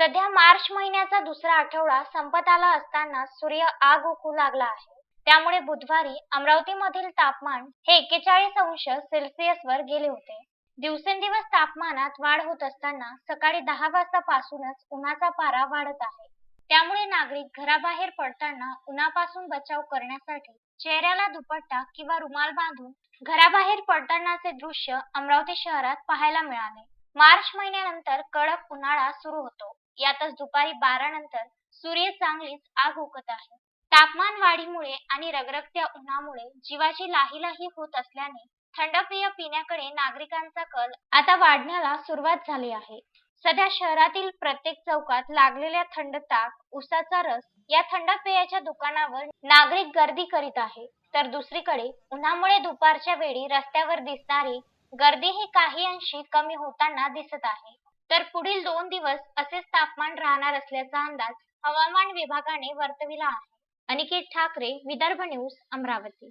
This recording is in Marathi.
सध्या मार्च महिन्याचा दुसरा आठवडा संपत आला असताना सूर्य आग ओकू लागला आहे. त्यामुळे बुधवारी अमरावतीमधील तापमान हे एक्केचाळीस अंश सेल्सिअस वर गेले होते. दिवसेंदिवस तापमानात वाढ होत असताना सकाळी दहा वाजतापासूनच उन्हाचा पारा वाढत आहे. त्यामुळे नागरिक घराबाहेर पडताना उन्हापासून बचाव करण्यासाठी चेहऱ्याला दुपट्टा किंवा रुमाल बांधून घराबाहेर पडतानाचे दृश्य अमरावती शहरात पाहायला मिळाले. मार्च महिन्यानंतर कडक उन्हाळा सुरू होतो. यातच दुपारी बारा नंतर सूर्य चांगलीच आग उकत आहे. तापमान वाढीमुळे आणि रगरगत्या उन्हामुळे जीवाची लाहीलाही होत असल्याने थंड पेय पिण्याकडे नागरिकांचा कल आता वाढण्याला सुरुवात झाली आहे. सध्या शहरातील प्रत्येक चौकात लागलेल्या थंड ताक उसाचा रस या थंड पेयाच्या दुकानावर नागरिक गर्दी करीत आहे. तर दुसरीकडे उन्हामुळे दुपारच्या वेळी रस्त्यावर दिसणारी गर्दी ही काही अंशी कमी होताना दिसत आहे. तर पुढील दोन दिवस असेच तापमान राहणार असल्याचा अंदाज हवामान विभागाने वर्तविला आहे. अनिकेत ठाकरे विदर्भ न्यूज अमरावती.